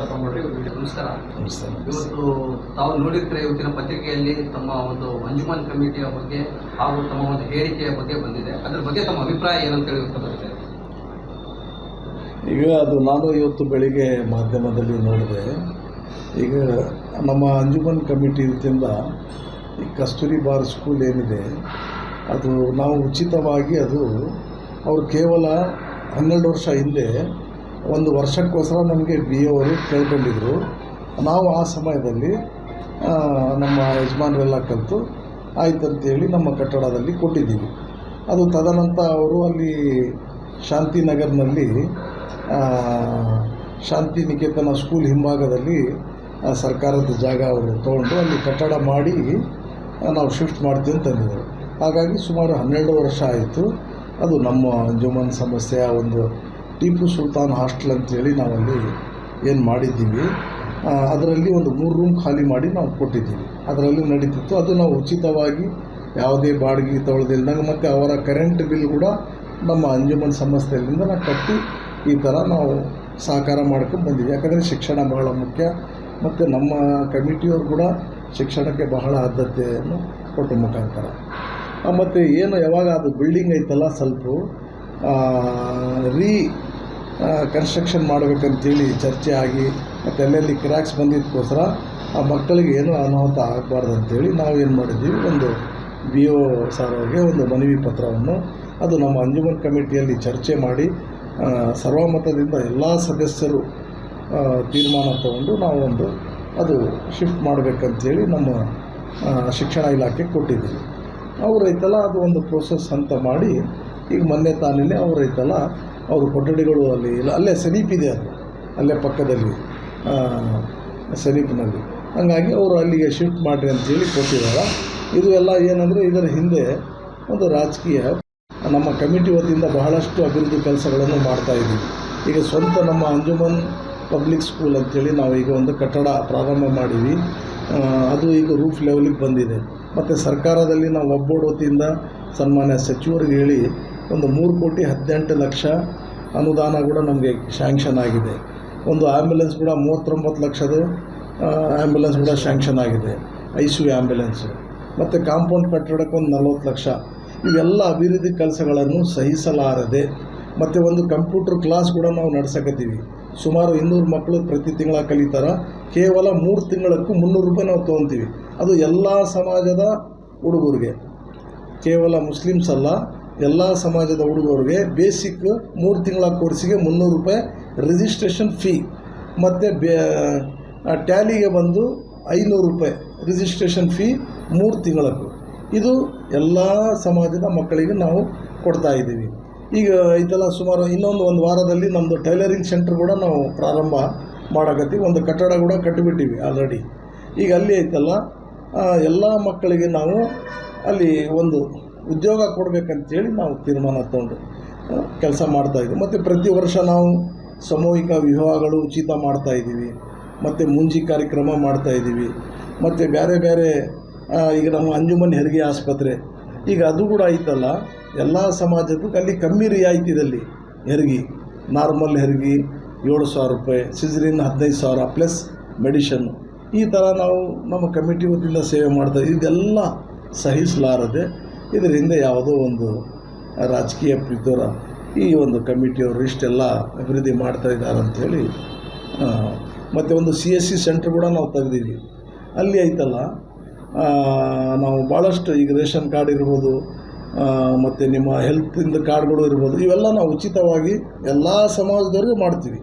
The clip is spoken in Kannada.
ತಗೊಂಡ್ರಿ ನಮಸ್ಕಾರ. ನಮಸ್ತೆ. ಇವತ್ತು ತಾವು ನೋಡಿದ್ರೆ ಇವತ್ತಿನ ಪತ್ರಿಕೆಯಲ್ಲಿ ತಮ್ಮ ಒಂದು ಅಂಜುಮನ್ ಕಮಿಟಿಯ ಬಗ್ಗೆ ಹಾಗೂ ತಮ್ಮ ಒಂದು ಹೇಳಿಕೆಯ ಬಗ್ಗೆ ಬಂದಿದೆ. ಅದರ ಬಗ್ಗೆ ತಮ್ಮ ಅಭಿಪ್ರಾಯ ಏನಂತ ಹೇಳಿ ವ್ಯಕ್ತಪಡಿಸಿದೆ ಈಗ ಅದು ನಾನು ಇವತ್ತು ಬೆಳಿಗ್ಗೆ ಮಾಧ್ಯಮದಲ್ಲಿ ನೋಡಿದೆ. ಈಗ ನಮ್ಮ ಅಂಜುಮನ್ ಕಮಿಟಿ ವತಿಯಿಂದ ಈ ಕಸ್ತೂರಿ ಬಾರ್ ಸ್ಕೂಲ್ ಏನಿದೆ ಅದು ನಾವು ಉಚಿತವಾಗಿ ಅದು ಅವರು ಕೇವಲ ಹನ್ನೆರಡು ವರ್ಷ ಹಿಂದೆ ಒಂದು ವರ್ಷಕ್ಕೋಸ್ಕರ ನಮಗೆ ಬಿ ಎ ಅವರು ಕೇಳ್ಕೊಂಡಿದ್ರು. ನಾವು ಆ ಸಮಯದಲ್ಲಿ ನಮ್ಮ ಯಜಮಾನರೆಲ್ಲ ಕಲಿತು ಆಯ್ತಂತೇಳಿ ನಮ್ಮ ಕಟ್ಟಡದಲ್ಲಿ ಕೊಟ್ಟಿದ್ದೀವಿ. ಅದು ತದನಂತರ ಅವರು ಅಲ್ಲಿ ಶಾಂತಿನಗರ್ನಲ್ಲಿ ಶಾಂತಿ ನಿಕೇತನ ಸ್ಕೂಲ್ ಹಿಂಭಾಗದಲ್ಲಿ ಸರ್ಕಾರದ ಜಾಗ ಅವರು ತೊಗೊಂಡು ಅಲ್ಲಿ ಕಟ್ಟಡ ಮಾಡಿ ನಾವು ಶಿಫ್ಟ್ ಮಾಡ್ತೀವಿ ಅಂತಂದಿದ್ರು ಹಾಗಾಗಿ ಸುಮಾರು ಹನ್ನೆರಡು ವರ್ಷ ಆಯಿತು. ಅದು ನಮ್ಮ ಜುಮನ್ ಸಮಸ್ಯೆಯ ಒಂದು ಟಿಪ್ಪು ಸುಲ್ತಾನ್ ಹಾಸ್ಟೆಲ್ ಅಂತೇಳಿ ನಾವಲ್ಲಿ ಏನು ಮಾಡಿದ್ದೀವಿ ಅದರಲ್ಲಿ ಒಂದು ಮೂರು ರೂಮ್ ಖಾಲಿ ಮಾಡಿ ನಾವು ಕೊಟ್ಟಿದ್ದೀವಿ. ಅದರಲ್ಲಿ ನಡೀತಿತ್ತು. ಅದು ನಾವು ಉಚಿತವಾಗಿ ಯಾವುದೇ ಬಾಡಿಗೆ ತೊಗೊಳ್ದಿಲ್ದಂಗೆ ಮತ್ತು ಅವರ ಕರೆಂಟ್ ಬಿಲ್ ಕೂಡ ನಮ್ಮ ಅಂಜುಮನ್ ಸಂಸ್ಥೆಯಿಂದ ನಾವು ಕಟ್ಟಿ ಈ ಥರ ನಾವು ಸಹಕಾರ ಮಾಡ್ಕೊಂಡು ಬಂದೀವಿ ಯಾಕಂದರೆ ಶಿಕ್ಷಣ ಬಹಳ ಮುಖ್ಯ. ಮತ್ತು ನಮ್ಮ ಕಮಿಟಿಯವರು ಕೂಡ ಶಿಕ್ಷಣಕ್ಕೆ ಬಹಳ ಆದ್ಯತೆಯನ್ನು ಕೊಟ್ಟ ಮುಖಾಂತರ. ಮತ್ತು ಏನು ಯಾವಾಗ ಅದು ಬಿಲ್ಡಿಂಗ್ ಐತಲ್ಲ ಸ್ವಲ್ಪ ರೀ ಕನ್ಸ್ಟ್ರಕ್ಷನ್ ಮಾಡಬೇಕಂತೇಳಿ ಚರ್ಚೆ ಆಗಿ ಮತ್ತು ಅಲ್ಲೆಲ್ಲಿ ಕ್ರ್ಯಾಕ್ಸ್ ಬಂದಿದ್ದಕ್ಕೋಸ್ಕರ ಆ ಮಕ್ಕಳಿಗೆ ಏನು ಅನಾಹುತ ಆಗಬಾರ್ದು ಅಂತೇಳಿ ನಾವು ಏನು ಮಾಡಿದ್ದೀವಿ, ಒಂದು ಬಿ ಒ ಸರ್ ಒಂದು ಮನವಿ ಪತ್ರವನ್ನು ಅದು ನಮ್ಮ ಅಂಜುಮನ್ ಕಮಿಟಿಯಲ್ಲಿ ಚರ್ಚೆ ಮಾಡಿ ಸರ್ವಮತದಿಂದ ಎಲ್ಲ ಸದಸ್ಯರು ತೀರ್ಮಾನ ತಗೊಂಡು ನಾವು ಒಂದು ಅದು ಶಿಫ್ಟ್ ಮಾಡಬೇಕಂತೇಳಿ ನಮ್ಮ ಶಿಕ್ಷಣ ಇಲಾಖೆ ಕೊಟ್ಟಿದ್ದೀವಿ. ಅವ್ರು ಐತಲ್ಲ ಅದು ಒಂದು ಪ್ರೋಸೆಸ್ ಅಂತ ಮಾಡಿ ಈಗ ಮೊನ್ನೆ ತಾನೇ ಅವ್ರು ಐತಲ್ಲ ಅವರು ಕೊಠಡಿಗಳು ಅಲ್ಲಿ ಇಲ್ಲ, ಅಲ್ಲೇ ಸಮೀಪಿದೆ ಅದು, ಅಲ್ಲೇ ಪಕ್ಕದಲ್ಲಿ ಸಮೀಪಿನಲ್ಲಿ ಹಾಗಾಗಿ ಅವರು ಅಲ್ಲಿಗೆ ಶಿಫ್ಟ್ ಮಾಡಿರಿ ಅಂತೇಳಿ ಕೊಟ್ಟಿದ್ದಾರೆ. ಇದು ಎಲ್ಲ ಏನಂದರೆ ಇದರ ಹಿಂದೆ ಒಂದು ರಾಜಕೀಯ, ನಮ್ಮ ಕಮಿಟಿ ವತಿಯಿಂದ ಬಹಳಷ್ಟು ಅಭಿವೃದ್ಧಿ ಕೆಲಸಗಳನ್ನು ಮಾಡ್ತಾ ಇದ್ದೀವಿ. ಈಗ ಸ್ವಂತ ನಮ್ಮ ಅಂಜುಮನ್ ಪಬ್ಲಿಕ್ ಸ್ಕೂಲ್ ಅಂತೇಳಿ ನಾವು ಈಗ ಒಂದು ಕಟ್ಟಡ ಪ್ರಾರಂಭ ಮಾಡೀವಿ ಅದು ಈಗ ರೂಫ್ ಲೆವೆಲಿಗೆ ಬಂದಿದೆ. ಮತ್ತು ಸರ್ಕಾರದಲ್ಲಿ ನಾವು ಒಬ್ಬೋರ್ಡ್ ವತಿಯಿಂದ ಸನ್ಮಾನ್ಯ ಸಚಿವರಿಗೆ ಹೇಳಿ ಒಂದು ಮೂರು ಕೋಟಿ ಹದಿನೆಂಟು ಲಕ್ಷ ಅನುದಾನ ಕೂಡ ನಮಗೆ ಶ್ಯಾಂಕ್ಷನ್ ಆಗಿದೆ. ಒಂದು ಆ್ಯಂಬುಲೆನ್ಸ್ ಕೂಡ ಮೂವತ್ತೊಂಬತ್ತು ಲಕ್ಷದ ಆ್ಯಂಬುಲೆನ್ಸ್ ಕೂಡ ಶ್ಯಾಂಕ್ಷನ್ ಆಗಿದೆ. ಐ ಸಿ ಯು ಆ್ಯಂಬುಲೆನ್ಸು ಮತ್ತು ಕಾಂಪೌಂಡ್ ಕಟ್ಟಡಕ್ಕೆ ಒಂದು ನಲ್ವತ್ತು ಲಕ್ಷ. ಇವೆಲ್ಲ ಅಭಿವೃದ್ಧಿ ಕೆಲಸಗಳನ್ನು ಸಹಿಸಲಾರದೆ, ಮತ್ತು ಒಂದು ಕಂಪ್ಯೂಟರ್ ಕ್ಲಾಸ್ ಕೂಡ ನಾವು ನಡೆಸಕತ್ತೀವಿ. ಸುಮಾರು ಇನ್ನೂರು ಮಕ್ಕಳು ಪ್ರತಿ ತಿಂಗಳ ಕಲಿತಾರ. ಕೇವಲ ಮೂರು ತಿಂಗಳಕ್ಕೂ ಮುನ್ನೂರು ರೂಪಾಯಿ ನಾವು ತೊಗೊತೀವಿ. ಅದು ಎಲ್ಲ ಸಮಾಜದ ಹುಡುಗರಿಗೆ. ಕೇವಲ ಮುಸ್ಲಿಮ್ಸ್ ಅಲ್ಲ ಎಲ್ಲ ಸಮಾಜದ ಹುಡುಗರಿಗೆ ಬೇಸಿಕ್ ಮೂರು ತಿಂಗಳ ಕೋರ್ಸಿಗೆ ಮುನ್ನೂರು ರೂಪಾಯಿ ರಿಜಿಸ್ಟ್ರೇಷನ್ ಫೀ ಮತ್ತು ಬೇ ಟ್ಯಾಲಿಗೆ ಬಂದು ಐನೂರು ರೂಪಾಯಿ ರಿಜಿಸ್ಟ್ರೇಷನ್ ಫೀ ಮೂರು ತಿಂಗಳಕ್ಕೂ ಇದು ಎಲ್ಲ ಸಮಾಜದ ಮಕ್ಕಳಿಗೆ ನಾವು ಕೊಡ್ತಾ ಇದ್ದೀವಿ. ಈಗ ಇದೆಲ್ಲ ಸುಮಾರು ಇನ್ನೊಂದು ಒಂದು ವಾರದಲ್ಲಿ ನಮ್ಮದು ಟೈಲರಿಂಗ್ ಸೆಂಟ್ರ್ ಕೂಡ ನಾವು ಪ್ರಾರಂಭ ಮಾಡಕತ್ತೀವಿ. ಒಂದು ಕಟ್ಟಡ ಕೂಡ ಕಟ್ಟಿಬಿಟ್ಟಿವಿ ಆಲ್ರೆಡಿ ಈಗ ಅಲ್ಲಿ ಐತಲ್ಲ ಎಲ್ಲ ಮಕ್ಕಳಿಗೆ ನಾವು ಅಲ್ಲಿ ಒಂದು ಉದ್ಯೋಗ ಕೊಡಬೇಕಂತೇಳಿ ನಾವು ತೀರ್ಮಾನ ತಗೊಂಡು ಕೆಲಸ ಮಾಡ್ತಾಯಿದ್ದೀವಿ ಮತ್ತು ಪ್ರತಿ ವರ್ಷ ನಾವು ಸಾಮೂಹಿಕ ವಿವಾಹಗಳು ಉಚಿತ ಮಾಡ್ತಾಯಿದ್ದೀವಿ ಮತ್ತು ಮುಂಜಿ ಕಾರ್ಯಕ್ರಮ ಮಾಡ್ತಾಯಿದ್ದೀವಿ ಮತ್ತು ಬೇರೆ ಬೇರೆ ಈಗ ನಮ್ಮ ಅಂಜುಮನ್ ಹೆರಿಗೆ ಆಸ್ಪತ್ರೆ, ಈಗ ಅದು ಕೂಡ ಐತಲ್ಲ ಎಲ್ಲ ಸಮಾಜಕ್ಕೂ ಅಲ್ಲಿ ಕಮ್ಮಿ ರಿಯಾಯಿತಿದಲ್ಲಿ ಹೆರಿಗೆ, ನಾರ್ಮಲ್ ಹೆರಿಗೆ ಏಳು ಸಾವಿರ ರೂಪಾಯಿ, ಸಿಜರಿನ್ ಹದಿನೈದು ಸಾವಿರ ಪ್ಲಸ್ ಮೆಡಿಷನ್ನು. ಈ ಥರ ನಾವು ನಮ್ಮ ಕಮಿಟಿ ವತಿಯಿಂದ ಸೇವೆ ಮಾಡ್ತಾ ಇದೆಲ್ಲ ಸಹಿಸಲಾರದೆ ಇದರ ಹಿಂದೆ ಯಾವುದೋ ಒಂದು ರಾಜಕೀಯ ಪ್ರೀತಿಯವರ ಈ ಒಂದು ಕಮಿಟಿಯವರು ಇಷ್ಟೆಲ್ಲ ಅಭಿವೃದ್ಧಿ ಮಾಡ್ತಾ ಇದ್ದಾರೆ ಅಂಥೇಳಿ ಮತ್ತು ಒಂದು ಸಿ ಎಸ್ ಸಿ ಸೆಂಟ್ರ್ ಕೂಡ ನಾವು ತೆಗ್ದೀವಿ ಅಲ್ಲಿ ಐತಲ್ಲ ನಾವು ಭಾಳಷ್ಟು ಈಗ ರೇಷನ್ ಕಾರ್ಡ್ ಇರ್ಬೋದು ಮತ್ತು ನಿಮ್ಮ ಹೆಲ್ತಿಂದು ಕಾರ್ಡ್ಗಳು ಇರ್ಬೋದು, ಇವೆಲ್ಲ ನಾವು ಉಚಿತವಾಗಿ ಎಲ್ಲ ಸಮಾಜದವ್ರಿಗೆ ಮಾಡ್ತೀವಿ.